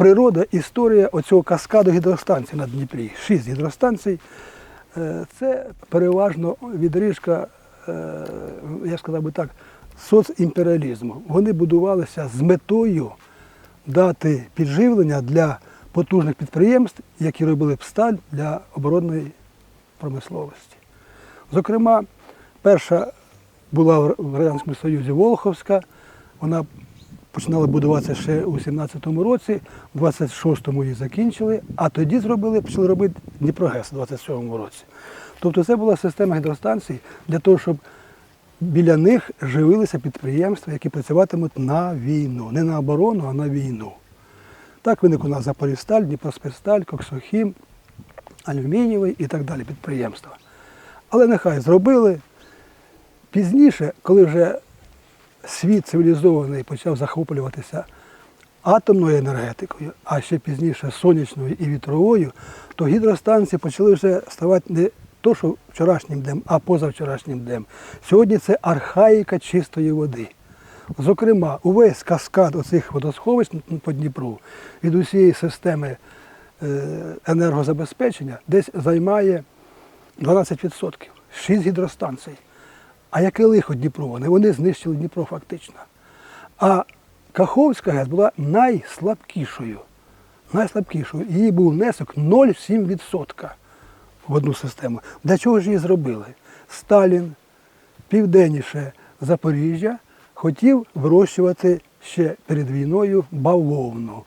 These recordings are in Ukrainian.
природа, історія оцього каскаду гідростанцій на Дніпрі. Шість гідростанцій. Е, Це переважно відрижка, е, я сказав би так, соцімперіалізму. Вони будувалися з метою дати підживлення для потужних підприємств, які робили б сталь для оборонної промисловості. Зокрема, перша була в Радянському Союзі Волховська. Вона починала будуватися ще у 17-му році, в 26-му її закінчили, а тоді зробили, почали робити Дніпрогес у 27-му році. Тобто це була система гідростанцій для того, щоб біля них живилися підприємства, які працюватимуть на війну. Не на оборону, а на війну. Так виник у нас Запоріжсталь, Дніпроспецсталь, Коксохім, Алюмінієвий і так далі підприємства. Але нехай зробили. Пізніше, коли вже світ цивілізований почав захоплюватися атомною енергетикою, а ще пізніше сонячною і вітровою, то гідростанції почали вже ставати не то, що вчорашнім днем, а позавчорашнім днем. Сьогодні це архаїка чистої води. Зокрема, увесь каскад оцих водосховищ по Дніпру від усієї системи е, енергозабезпечення десь займає 12%. Шість гідростанцій. А яке лихо Дніпро? Вони, знищили Дніпро фактично. А Каховська ГЕС була найслабкішою. Найслабкішою. Її був внесок 0,7% в одну систему. Для чого ж її зробили? Сталін південніше Запоріжжя хотів вирощувати ще перед війною бавовну.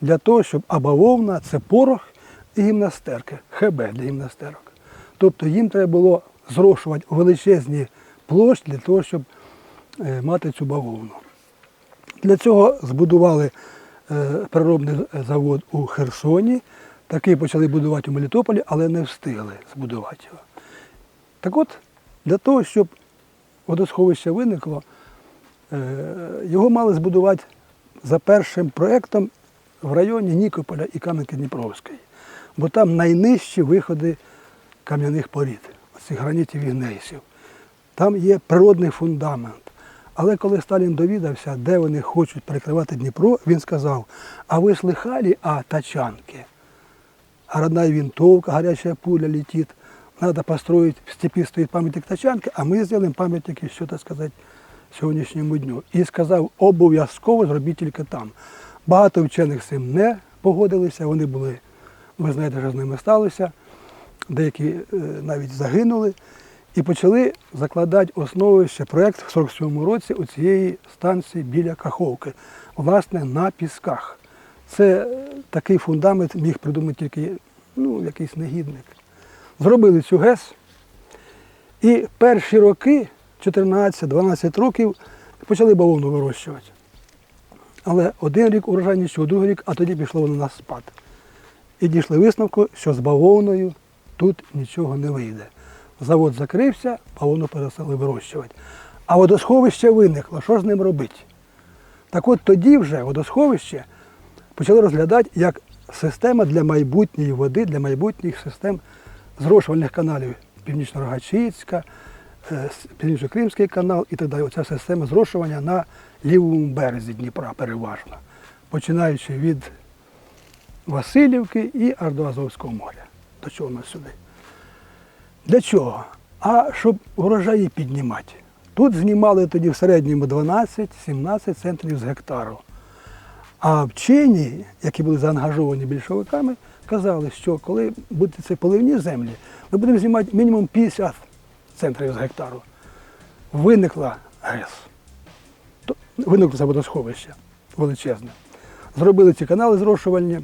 Для того, щоб а бавовна це порох і гімнастерки, ХБ для гімнастерок. Тобто їм треба було зрошувати величезні площі для того, щоб е, мати цю бавовну. Для цього збудували е, переробний завод у Херсоні. Такий почали будувати у Мелітополі, але не встигли збудувати його. Так от, для того, щоб водосховище виникло, е, його мали збудувати за першим проєктом в районі Нікополя і Кам'янки-Дніпровської. Бо там найнижчі виходи кам'яних порід, цих гранітів і гнейсів. Там є природний фундамент. Але коли Сталін довідався, де вони хочуть перекривати Дніпро, він сказав, а ви слыхали? А родная винтовка, горячая пуля летит. Надо построить, в степи стоит памятник тачанки, а ми зробимо пам'ятник ще, так сказати, сьогоднішньому дню. І сказав, обов'язково зробіть тільки там. Багато вчених з цим не погодилися, вони були, ви знаєте, що з ними сталося. Деякі е, навіть загинули. І почали закладати основи ще проєкт в 47-му році у цієї станції біля Каховки, власне, на пісках. Це такий фундамент міг придумати тільки ну, якийсь негідник. Зробили цю ГЕС. І перші роки, 14-12 років, почали бавовну вирощувати. Але один рік урожайністю, другий рік, а тоді пішло воно на спад. І дійшли висновку, що з бавовною тут нічого не вийде. Завод закрився, бавовну перестали вирощувати. А водосховище виникло, що з ним робити? Так от тоді вже водосховище почали розглядати як система для майбутньої води, для майбутніх систем зрошувальних каналів Північно-Рогачицька, е, Північно-Кримський канал і так далі. Оця система зрошування на лівому березі Дніпра переважно, починаючи від Васильівки і аж до Азовського моря. До чого нас сюди? Для чого? А щоб урожаї піднімати. Тут знімали тоді в середньому 12-17 центрів з гектару. А вчені, які були заангажовані більшовиками, казали, що коли будуть це поливні землі, ми будемо знімати мінімум 50 центрів з гектару. Виникла ГЕС. Виникло це водосховище величезне. Зробили ці канали зрошувальні.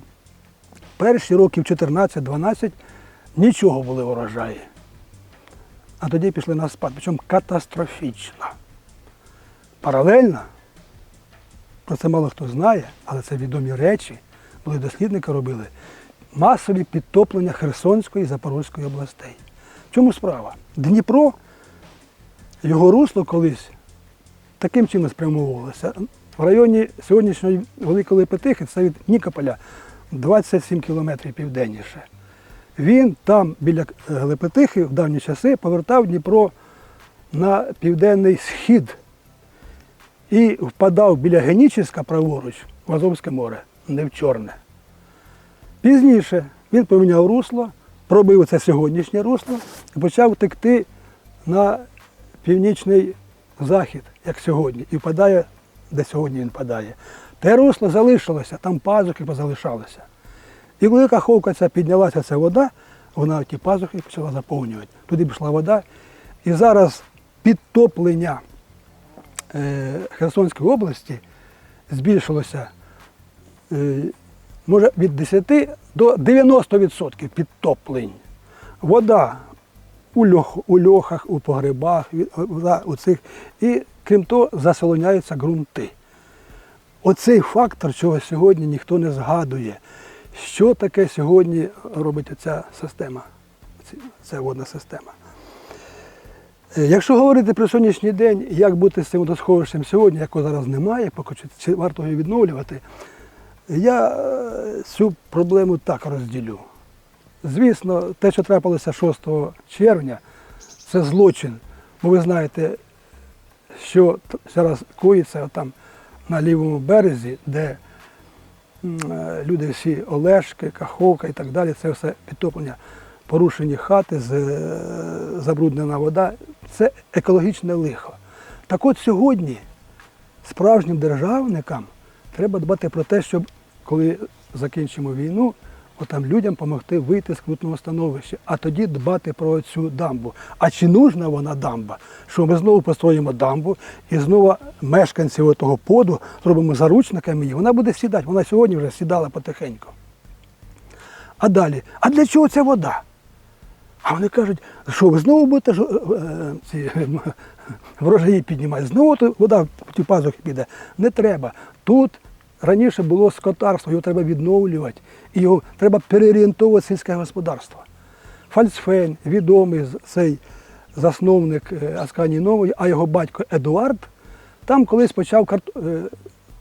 Перші років 14-12 нічого були урожаї. А тоді пішли на спад, причому катастрофічно. Паралельно, про це мало хто знає, але це відомі речі, були дослідники робили, масові підтоплення Херсонської і Запорозької областей. В чому справа? Дніпро, його русло колись таким чином спрямовувалося. В районі сьогоднішньої Великої Лепетихи, це від Нікополя 27 кілометрів південніше. Він там біля е, Лепетихи в давні часи повертав Дніпро на південний схід і впадав біля Геніческа праворуч в Азовське море, не в Чорне. Пізніше він поміняв русло, пробив це сьогоднішнє русло і почав текти на північний захід, як сьогодні, і впадає, де сьогодні він впадає. Те русло залишилося, там пазухи позалишалися. І коли каховка ця піднялася, ця вода, вона ті пазухи почала заповнювати. Туди пішла вода. І зараз підтоплення е, Херсонської області збільшилося е, може від 10 до 90% підтоплень. Вода у, льох, у льохах, у погребах, вода у цих. І крім того, засолоняються ґрунти. Оцей фактор, чого сьогодні ніхто не згадує. Що таке сьогодні робить ця система, ця водна система? Е, Якщо говорити про сьогоднішній день, як бути з цим водосховищем сьогодні, якого зараз немає, поки чи- варто його відновлювати, я е, цю проблему так розділю. Звісно, те, що трапилося 6 червня, це злочин. Бо ви знаєте, що зараз коїться там на лівому березі, де люди всі Олешки, Каховка і так далі, це все підтоплення, порушені хати, е, забруднена вода. Це екологічне лихо. Так от сьогодні справжнім державникам треба дбати про те, щоб коли закінчимо війну, отам людям допомогти вийти з крутного становища, а тоді дбати про цю дамбу. А чи нужна вона дамба? Що ми знову построїмо дамбу і знову мешканців того поду зробимо заручниками її, вона буде сідати. Вона сьогодні вже сідала потихеньку. А далі, а для чого ця вода? А вони кажуть, що ви знову будете ж, е, ці врожаї піднімати, знову вода в ті пазухи піде. Не треба. Тут раніше було скотарство, його треба відновлювати, і його треба переорієнтовувати сільське господарство. Фальцфейн, відомий цей засновник е, Асканії Нової, а його батько Едуард, там колись почав е,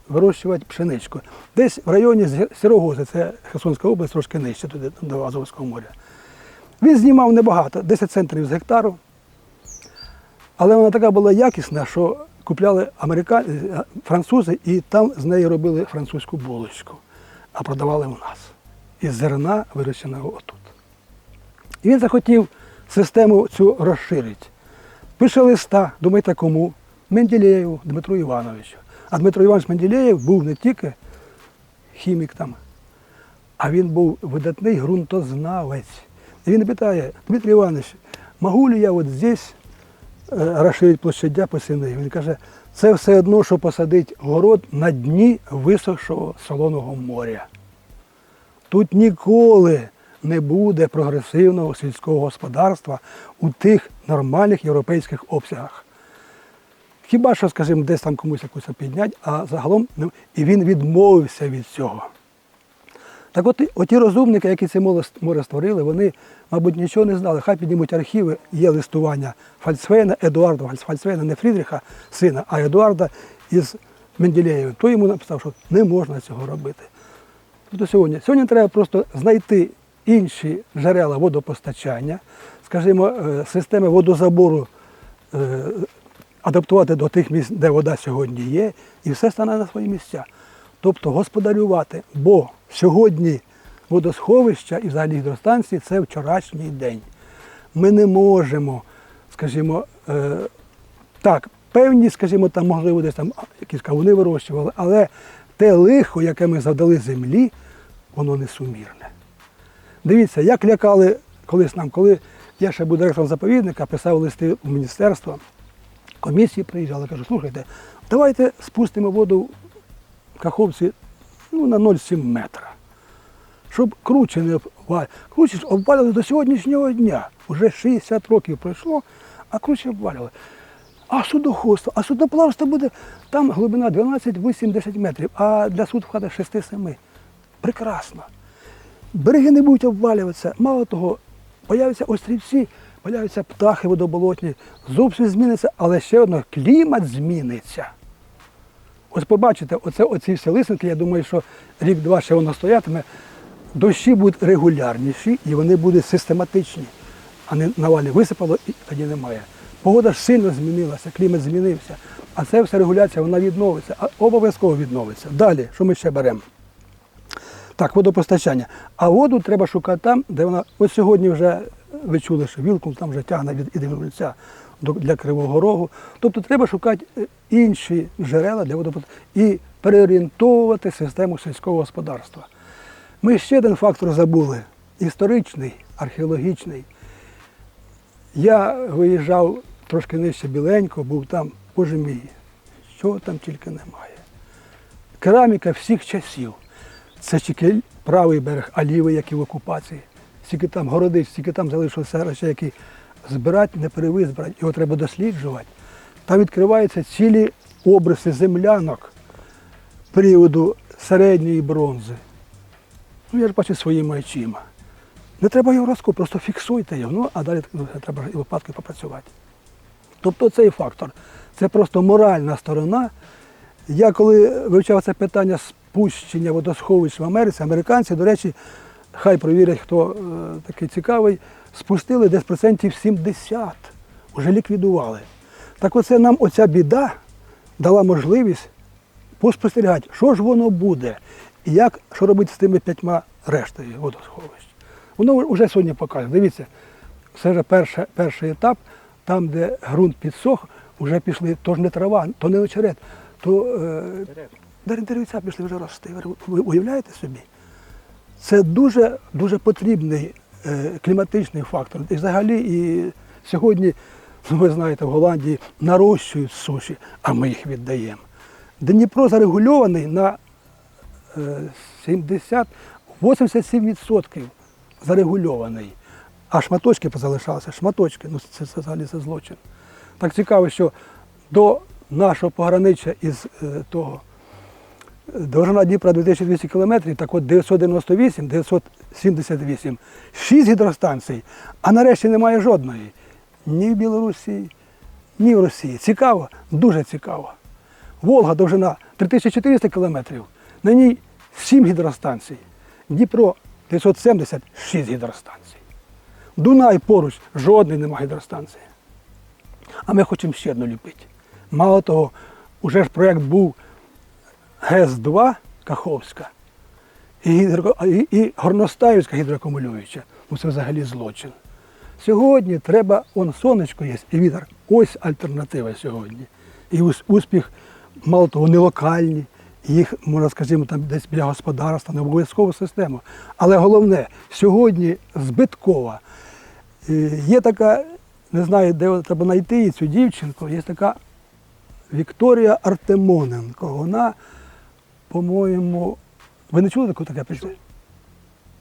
вирощувати пшеничку. Десь в районі Сирогози, це Херсонська область, трошки нижче туди до Азовського моря. Він знімав небагато, 10 центрів з гектару. Але вона така була якісна, що купляли америка... е, французи і там з неї робили французьку булочку, а продавали у нас. Із зерна, вирощеного отут. І він захотів систему цю розширити. Пише листа, думаєте, кому? Менделєєву Дмитру Івановичу. А Дмитро Іванович Менделєєв був не тільки хімік там, а він був видатний ґрунтознавець. І він питає, Дмитрий Іванович, можу ли я от здесь е, розширити площадя посівних? Він каже, це все одно, що посадити город на дні висохшого солоного моря. Тут ніколи не буде прогресивного сільського господарства у тих нормальних європейських обсягах. Хіба що, скажімо, десь там комусь якусь піднять, а загалом ну, і він відмовився від цього. Так от, оті розумники, які це море- створили, вони, мабуть, нічого не знали. Хай піднімуть архіви, є листування Фальцвейна, Едуарда Фальцвейна, не Фрідріха, сина, а Едуарда із Менделєєвим. Той йому написав, що не можна цього робити. Тобто сьогодні, сьогодні треба просто знайти інші джерела водопостачання, скажімо, е, системи водозабору е, адаптувати до тих місць, де вода сьогодні є, і все стане на свої місця. Тобто господарювати, бо сьогодні водосховища і взагалі гідростанції це вчорашній день. Ми не можемо, скажімо, е, так, певні, скажімо, там, можливо, десь там якісь кавуни вирощували, але те лихо, яке ми завдали землі, воно несумірне. Дивіться, як лякали колись нам, коли я ще був директором заповідника, писав листи у міністерство, комісії приїжджали, кажу, слухайте, давайте спустимо воду в Каховці ну, на 0,7 метра. Щоб круче не обвалювати. Круче обвалювали до сьогоднішнього дня. Уже 60 років пройшло, а круче обвалювали. А судоходство, а судоплавство буде, там глибина 12, 8, 10 метрів, а для суд судвхата 6-7. Прекрасно. Береги не будуть обвалюватися. Мало того, появляться острівці, появляться птахи водоболотні, зовсім зміниться, але ще одно клімат зміниться. Ось побачите, оце, оці всі лисинки, я думаю, що рік-два ще воно стоятиме. Дощі будуть регулярніші і вони будуть систематичні, а не навалі висипало і тоді немає. Погода сильно змінилася, клімат змінився, а це все регуляція, вона відновиться, а обов'язково відновиться. Далі, що ми ще беремо? Так, водопостачання. А воду треба шукати там, де вона. Ось сьогодні вже ви чули, що Вілкул там вже тягне від Ідемельця до для Кривого Рогу. Тобто треба шукати е, інші джерела для водопостачання і переорієнтовувати систему сільського господарства. Ми ще один фактор забули історичний, археологічний. Я виїжджав трошки нижче біленько, був там, боже мій, чого там тільки немає. Кераміка всіх часів. Це тільки правий берег, а лівий, як і в окупації. Стільки там городиць, стільки там залишилося речей, які збирати, не перевизбирати, його треба досліджувати. Там відкриваються цілі обриси землянок періоду середньої бронзи. Ну, я ж бачу своїми очима. Не треба його розкопувати, просто фіксуйте його, ну, а далі ну, треба і лопаткою попрацювати. Тобто цей фактор, це просто моральна сторона. Я коли вивчав це питання спущення водосховищ в Америці, американці, до речі, хай провірять, хто е, такий цікавий, спустили десь процентів 70, вже ліквідували. Так оце нам оця біда дала можливість поспостерігати, що ж воно буде, і як, що робити з тими п'ятьма рештою водосховищ. Воно вже сьогодні показує. Дивіться, це вже перший, перший етап, там, де ґрунт підсох, вже пішли, то ж не трава, то не очерет, то е, дер- деревця пішли вже рости. Ви уявляєте собі? Це дуже, дуже потрібний е, кліматичний фактор. І взагалі і сьогодні, ну, ви знаєте, в Голландії нарощують суші, а ми їх віддаємо. Дніпро зарегульований на е, 70, 87% зарегульований. А шматочки позалишалися, шматочки, ну це, це взагалі це злочин. Так цікаво, що до нашого пограниччя із е, того е, довжина Дніпра 2200 кілометрів, так от 998, 978, 6 гідростанцій, а нарешті немає жодної. Ні в Білорусі, ні в Росії. Цікаво, дуже цікаво. Волга довжина 3400 кілометрів, на ній 7 гідростанцій. Дніпро 976 гідростанцій. Дунай поруч, жодної немає гідростанції. А ми хочемо ще одну ліпити. Мало того, уже ж проєкт був ГЕС-2 Каховська і, гідро, і, і Горностаївська гідроакумулююча. Ну це взагалі злочин. Сьогодні треба, он сонечко є і вітер. Ось альтернатива сьогодні. І успіх, мало того, не локальні, їх, можна скажімо, там десь біля господарства, не обов'язкову систему. Але головне, сьогодні збиткова. Є така, не знаю, де треба знайти цю дівчинку, є така Вікторія Артемоненко. Вона, по-моєму, ви не чули таку таке прізвище?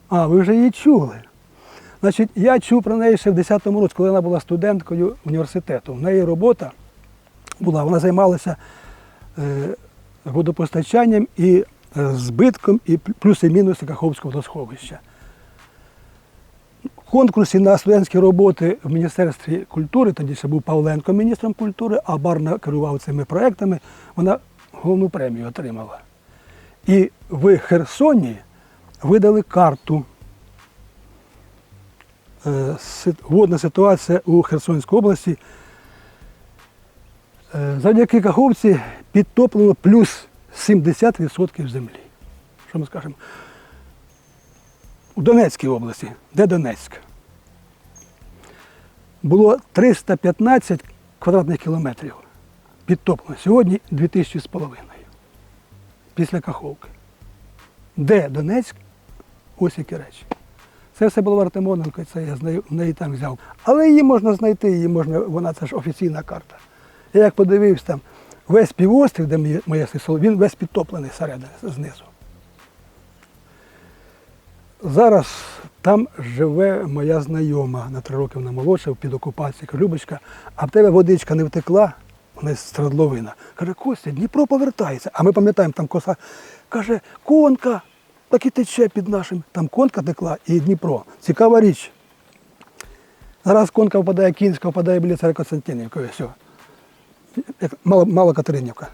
А, ви вже її чули. Значить, я чув про неї ще в 10-му році, коли вона була студенткою університету. В неї робота була, вона займалася е, водопостачанням і е, збитком, і пл- плюс і мінуси Каховського водосховища. В конкурсі на студентські роботи в Міністерстві культури, тоді ще був Павленко міністром культури, а Барна керував цими проектами, вона головну премію отримала. І в Херсоні видали карту. Е, Водна ситуація у Херсонській області. Е, Завдяки Каховці підтоплено плюс 70% землі. Що ми скажемо? У Донецькій області. Де Донецьк? Було 315 квадратних кілометрів підтоплено. Сьогодні 2000 з половиною. Після Каховки. Де Донецьк? Ось які речі. Це все було в Артемоненко, це я в неї там взяв. Але її можна знайти, її можна, вона це ж офіційна карта. Я як подивився там, весь півострів, де моє, село, він весь підтоплений всередині, знизу. Зараз там живе моя знайома на три роки вона молодша, під окупацією. Любочка, а в тебе водичка не втекла? З Страдловина. Каже, Костя, Дніпро повертається. А ми пам'ятаємо, там коса. Каже, конка, так і тече під нашим. Там конка текла і Дніпро. Цікава річ. Зараз конка впадає, Кінська впадає біля царя Константинівки. Все. Як Мало, Мало Катеринівка.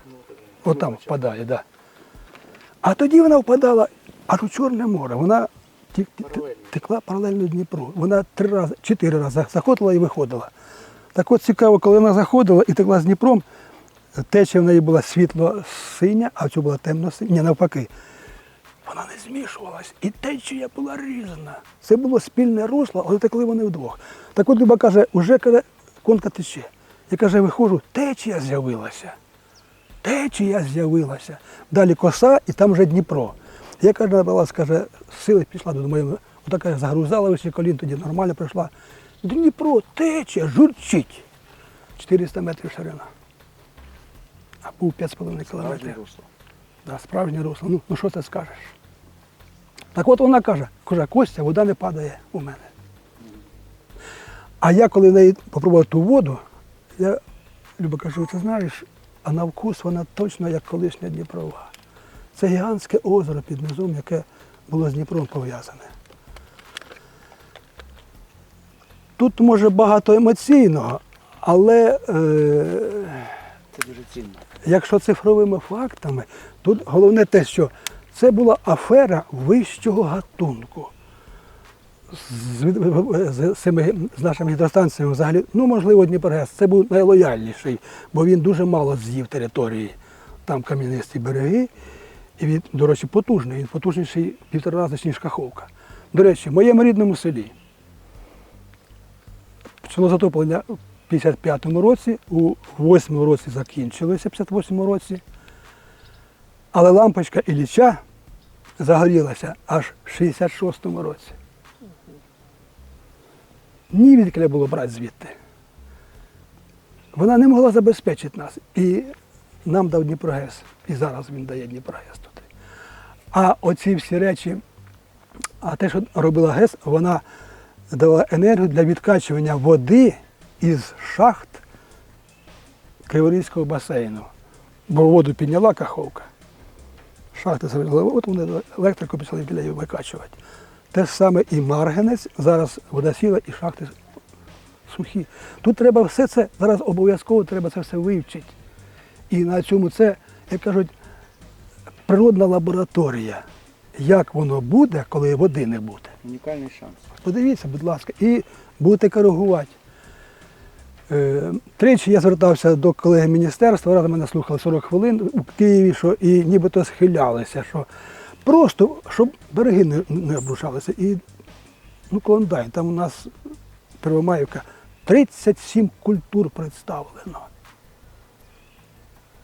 От там впадає, так. Да. А тоді вона впадала аж у Чорне море. Вона текла паралельно Дніпру. Вона три рази, чотири рази заходила і виходила. Так от цікаво, коли вона заходила і текла з Дніпром, течія в неї була світло-синя, а в цю була темно-синя. Ні, навпаки. вона не змішувалась. І течія була різна. Це було спільне русло, але текли вони вдвох. Так от Люба каже, уже каже, конка тече. Я каже, виходжу, течія з'явилася. Течія з'явилася. Далі коса і там вже Дніпро. Я каже, набрала, каже, сили пішла додому. Отака загрузала вище колін, тоді нормально прийшла. Дніпро, течія, журчить. 400 метрів ширина. А був 5,5 кілометрів. русло. Да, справжнє русло. Ну, ну що ти скажеш? Так от вона каже, каже, Костя, вода не падає у мене. А я коли в неї попробував ту воду, я Люба кажу, ти знаєш, а на вкус вона точно як колишня Дніпрова. Це гігантське озеро під низом, яке було з Дніпром пов'язане. Тут може багато емоційного, але е, Це дуже цінно. Якщо цифровими фактами, тут головне те, що це була афера вищого гатунку. З, від- з, з нашими гідростанціями взагалі, ну можливо, Дніпрогес, це був найлояльніший, бо він дуже мало з'їв території, там кам'янисті береги. І він, до речі, потужний, він потужніший півтора рази, ніж Каховка. До речі, в моєму рідному селі Село затоплення в 55-му році, у 8-му році закінчилося, в 58-му році. Але лампочка Ілліча загорілася аж в 66-му році. Ні відки не було брати звідти. Вона не могла забезпечити нас. І нам дав Дніпрогес. І зараз він дає Дніпрогес туди. А оці всі речі, а те, що робила ГЕС, вона дала енергію для відкачування води із шахт Криворізького басейну. Бо воду підняла каховка. Шахти зробили, от вони електрику почали біля її викачувати. Те ж саме і Маргенець, зараз вода сіла і шахти сухі. Тут треба все це, зараз обов'язково треба це все вивчити. І на цьому це, як кажуть, природна лабораторія. Як воно буде, коли води не буде. Унікальний шанс. Подивіться, будь ласка, і будете коригувати. Е, Тричі я звертався до колеги міністерства, раз мене слухали 40 хвилин у Києві, що і нібито схилялися, що просто, щоб береги не, не обрушалися. І ну, Клондайн, там у нас Первомаївка, 37 культур представлено.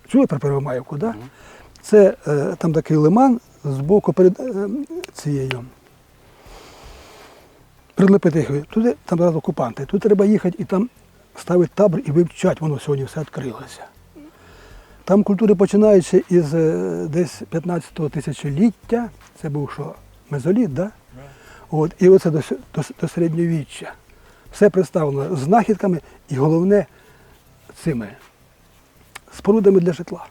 Чули про Первомаївку, так? Да? Це е, там такий лиман з боку перед е, цією прилепити. Туди там зараз окупанти. Тут треба їхати і там ставити табор і вивчати, воно сьогодні все відкрилося. Там культури починаються із е, десь 15-го тисячоліття, це був що, мезоліт, да? От, і оце до, до, до середньовіччя. Все представлено знахідками і головне цими спорудами для житла.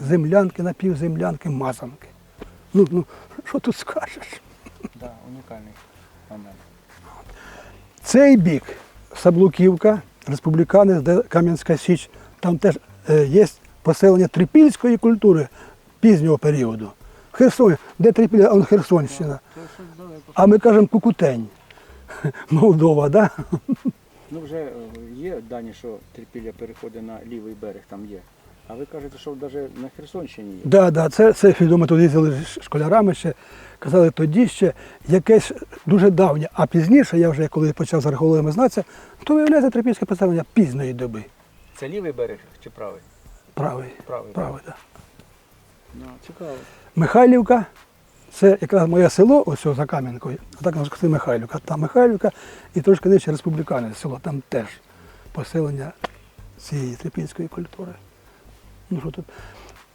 Землянки, напівземлянки, мазанки. Ну, ну, що тут скажеш? Да, унікальний. Цей бік Саблуківка, Республіканець, де Кам'янська Січ, там теж е, є поселення трипільської культури пізнього періоду. Херсон, де Трипіль, а Херсонщина. Далеко. А ми кажемо Кукутень. Молдова, да? Ну вже е, є дані, що Трипілля переходить на лівий берег, там є. А ви кажете, що навіть на Херсонщині є. Да, да, це, це відомо туди їздили з школярами ще. Казали, тоді ще якесь дуже давнє, а пізніше, я вже коли почав з археологами знатися, то виявляється трипільське поселення пізної доби. Це лівий берег чи правий? Правий. Правий. Правий, да. Ну, цікаво. Михайлівка, це якраз моє село, ось за Кам'янкою, а так можна сказати Михайлівка. Там Михайлівка і трошки нижче республікане село, там теж поселення цієї трипільської культури. Ну що тут?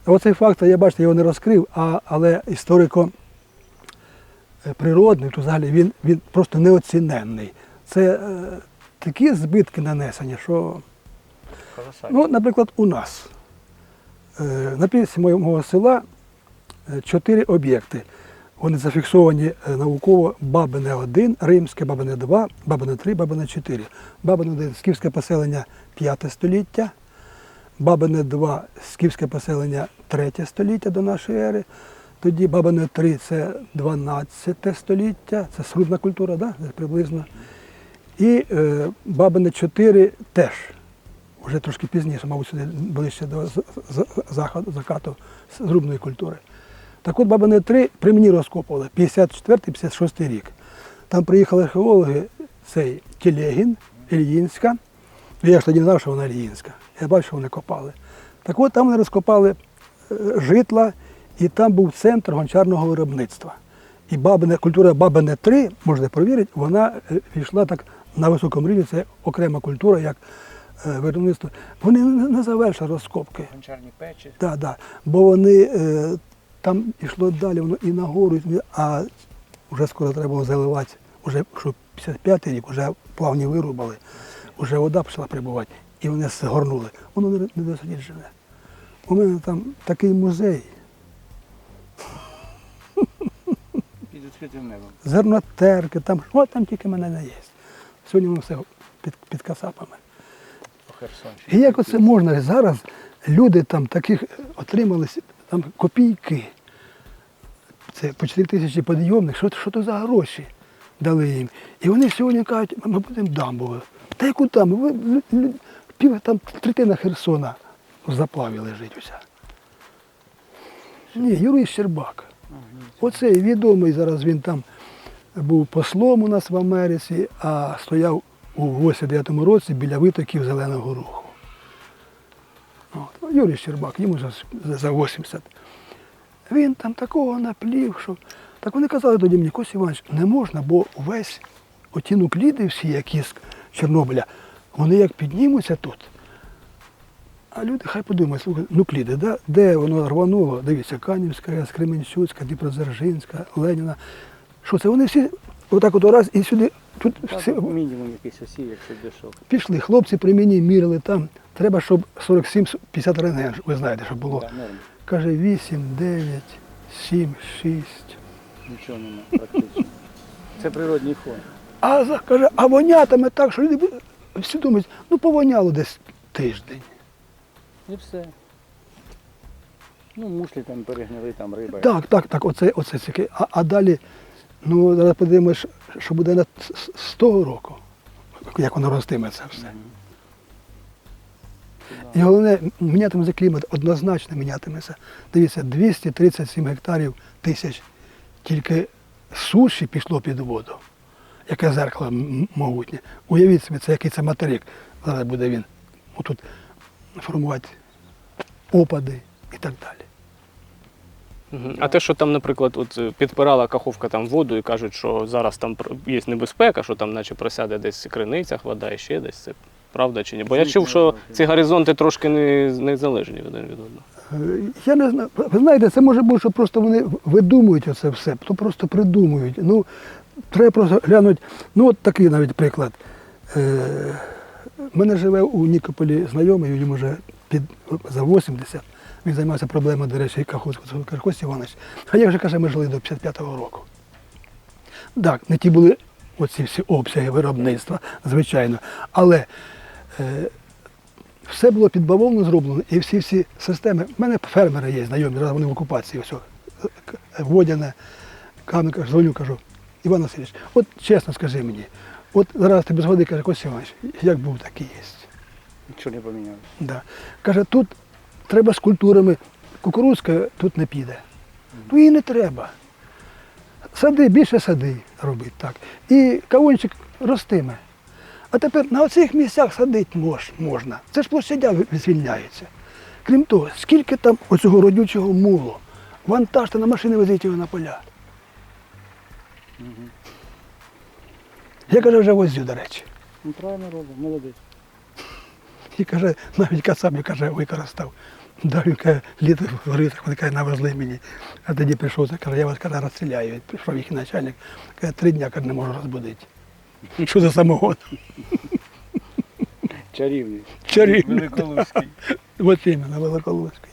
Оцей факт, я бачите, його не розкрив, а, але історико е, природний, то взагалі він, він просто неоціненний. Це е, такі збитки нанесені, що Ну, наприклад, у нас е, на пісні моєго села е, чотири об'єкти. Вони зафіксовані е, науково Бабине 1, Римське, Бабине 2, Бабине 3, Бабине 4. Бабине 1 скіфське поселення 5 століття, Бабине 2 скіфське поселення 3 століття до нашої ери. Тоді Бабине 3 це 12 століття, це срубна культура, да? приблизно. І е, Бабине 4 теж вже трошки пізніше, мабуть, сюди ближче до заходу, закату зрубної культури. Так от Бабине 3 при мені розкопували 54-56 рік. Там приїхали археологи, цей Телегін, Ільїнська. Я ж тоді не знав, що вона Ільїнська. Я бачив, що вони копали. Так от там вони розкопали е, житла, і там був центр гончарного виробництва. І бабине, культура Бабине 3, можна перевірити, вона е, війшла так на високому рівні, це окрема культура, як е, виробництво. Вони не завершили розкопки. Гончарні печі. Так, так. Бо вони там йшло далі, воно і нагору, а вже скоро треба було заливати, вже що 55-й рік, вже плавні вирубали, вже вода почала прибувати, і вони згорнули. Воно не, досить живе. У мене там такий музей, Під відкритим небом. зернотерки, там, о, там тільки мене не є. Сьогодні воно все під, під касапами. І як оце можна зараз люди там таких отримали там копійки. Це по 4 тисячі підйомних, що, що то за гроші дали їм. І вони сьогодні кажуть, ми будемо дамбу. Та яку там? Пів, там третина Херсона в заплаві лежить уся. Ні, Юрій Щербак. Оцей відомий зараз він там був послом у нас в Америці, а стояв у 89-му році біля витоків Зеленого Руху. От. ну, Юрій Щербак, йому за, за- за 80. Він там такого наплів, що. Так вони казали тоді мені, Костя Іванович, не можна, бо весь оті нукліди всі, які Чорнобиля, вони як піднімуться тут. А люди хай подумають, слухай, нукліди, да? де воно рвануло, дивіться, Канівська, Скременчуцька, Дніпродзержинська, Леніна. Що це? Вони всі отак от раз і сюди. Тут всі, мінімум якийсь осі, якщо дійшов. пішли, хлопці при мені мірили там. Треба, щоб 47-50 рентген, ви знаєте, щоб було. Да. Каже, 8, 9, 7, 6. Нічого нема практично. Це природній фон. А каже, а вонятиме так, що люди всі думають, ну повоняло десь тиждень. І все. Ну, мушлі там перегнили, там риба. Так, так, так, оце, оце таке. А, а далі, ну, зараз подивимось, що буде на з того року, як воно ростиме це все. І головне, мінятиметься клімат, однозначно мінятиметься. Дивіться, 237 гектарів тисяч тільки суші пішло під воду. Яке зеркало могутнє. Уявіть собі, це який це материк. Зараз буде він отут формувати опади і так далі. А те, що там, наприклад, от е, підпирала каховка там воду і кажуть, що зараз там є небезпека, що там наче просяде десь в криницях вода і ще десь. Це правда чи ні? Бо я чув, що ці горизонти трошки не, не залежні один від одного. Е, Я не знаю, ви знаєте, це може бути, що просто вони видумують оце все, то просто придумують. Ну, треба просто глянути. Ну, от такий навіть приклад. Е, мене живе у Нікополі знайомий, йому вже під, за 80. Він займався проблемою, до речі, Костя Іванович. А як же каже, ми жили до 55-го року. Так, не ті були оці всі обсяги виробництва, звичайно. Але е, все було під бавовну зроблено, і всі всі системи. У мене фермери є знайомі, зараз вони в окупації. Ось, Водяне, камінь, дзвоню, кажу, Іван Васильович, от чесно скажи мені, от зараз ти без води каже, Костя Іванович, як був, так і є. Нічого не помінялося. Да. Каже, тут треба з культурами, кукурудзка тут не піде. Ну її не треба. Сади, більше сади робити так. І кавунчик ростиме. А тепер на оцих місцях садити мож, можна. Це ж площадя звільняється. Крім того, скільки там оцього родючого мулу. Вантажте на машини везіть його на поля. Я каже, вже возю, до речі. Ну, правильно робить, молодець. І каже, навіть кацапі каже, використав. Далі каже, літо в горитах, вони каже, навезли мені. А тоді прийшов, каже, я вас каже, розстріляю. Прийшов їхній начальник, каже, три дня каже, не можу розбудити. Що за самогон? Чарівний. Чарівний. Великолуцький. От іменно, Великолуцький.